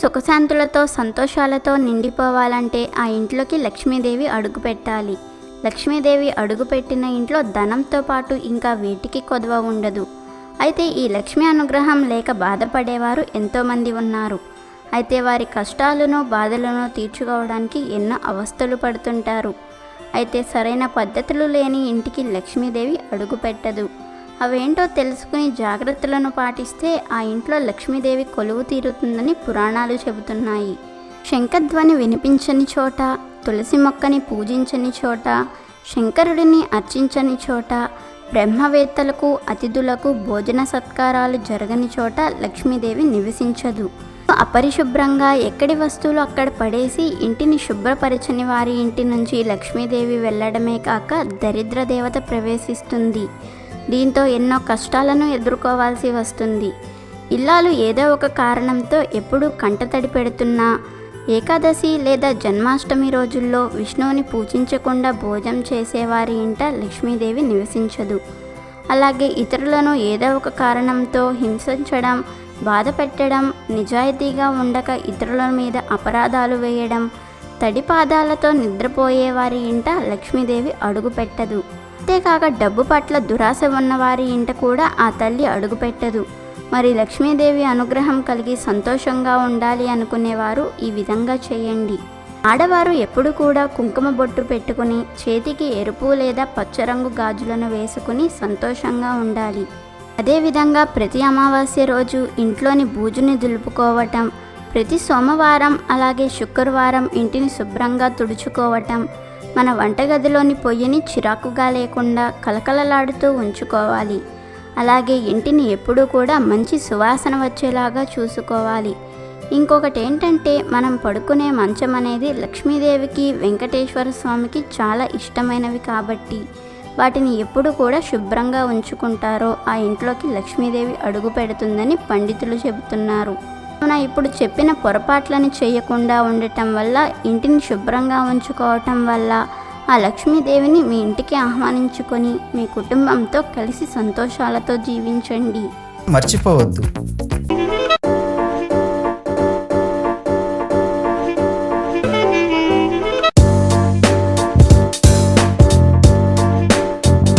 సుఖశాంతులతో సంతోషాలతో నిండిపోవాలంటే ఆ ఇంట్లోకి లక్ష్మీదేవి అడుగు పెట్టాలి. లక్ష్మీదేవి అడుగుపెట్టిన ఇంట్లో ధనంతో పాటు ఇంకా వీటికి కొదవ ఉండదు. అయితే ఈ లక్ష్మీ అనుగ్రహం లేక బాధపడేవారు ఎంతోమంది ఉన్నారు. అయితే వారి కష్టాలను బాధలను తీర్చుకోవడానికి ఎన్నో అవస్థలు పడుతుంటారు. అయితే సరైన పద్ధతులు లేని ఇంటికి లక్ష్మీదేవి అడుగుపెట్టదు అవేంటో తెలుసుకుని జాగ్రత్తలను పాటిస్తే ఆ ఇంట్లో లక్ష్మీదేవి కొలువు తీరుతుందని పురాణాలు చెబుతున్నాయి. శంఖధ్వని వినిపించని చోట తులసి మొక్కని పూజించని చోట శంకరుడిని అర్చించని చోట బ్రహ్మవేత్తలకు అతిథులకు భోజన సత్కారాలు జరగని చోట లక్ష్మీదేవి నివసించదు. అపరిశుభ్రంగా ఎక్కడి వస్తువులు అక్కడ పడేసి ఇంటిని శుభ్రపరచని వారి ఇంటి నుంచి లక్ష్మీదేవి వెళ్ళడమే కాక దరిద్ర దేవత ప్రవేశిస్తుంది. దీంతో ఎన్నో కష్టాలను ఎదుర్కోవాల్సి వస్తుంది. ఇల్లాలు ఏదో ఒక కారణంతో ఎప్పుడూ కంటతడి పెడుతున్నా ఏకాదశి లేదా జన్మాష్టమి రోజుల్లో విష్ణువుని పూజించకుండా భోజనం చేసేవారి ఇంట లక్ష్మీదేవి నివసించదు. అలాగే ఇతరులను ఏదో ఒక కారణంతో హింసించడం బాధ పెట్టడం నిజాయితీగా ఉండక ఇతరుల మీద అపరాధాలు వేయడం తడి పాదాలతో నిద్రపోయేవారి ఇంట లక్ష్మీదేవి అడుగు పెట్టదు అంతేకాక డబ్బు పట్ల దురాశ ఉన్నవారి ఇంట కూడా ఆ తల్లి అడుగుపెట్టదు. మరి లక్ష్మీదేవి అనుగ్రహం కలిగి సంతోషంగా ఉండాలి అనుకునేవారు ఈ విధంగా చేయండి. ఆడవారు ఎప్పుడు కూడా కుంకుమ బొట్టు పెట్టుకుని చేతికి ఎరుపు లేదా పచ్చరంగు గాజులను వేసుకుని సంతోషంగా ఉండాలి. అదేవిధంగా ప్రతి అమావాస్య రోజు ఇంట్లోని బూజుని దులుపుకోవటం ప్రతి సోమవారం అలాగే శుక్రవారం ఇంటిని శుభ్రంగా తుడుచుకోవటం మన వంటగదిలోని పొయ్యిని చిరాకుగా లేకుండా కలకలలాడుతూ ఉంచుకోవాలి. అలాగే ఇంటిని ఎప్పుడూ కూడా మంచి సువాసన వచ్చేలాగా చూసుకోవాలి. ఇంకొకటి ఏంటంటే మనం పడుకునే మంచం అనేది లక్ష్మీదేవికి వెంకటేశ్వర స్వామికి చాలా ఇష్టమైనవి కాబట్టి వాటిని ఎప్పుడు కూడా శుభ్రంగా ఉంచుకుంటారో ఆ ఇంట్లోకి లక్ష్మీదేవి అడుగు పెడుతుందని పండితులు చెబుతున్నారు. కావున ఇప్పుడు చెప్పిన పొరపాట్లను చేయకుండా ఉండటం వల్ల ఇంటిని శుభ్రంగా ఉంచుకోవటం వల్ల ఆ లక్ష్మీదేవిని మీ ఇంటికి ఆహ్వానించుకొని మీ కుటుంబంతో కలిసి సంతోషాలతో జీవించండి. మర్చిపోవద్దు.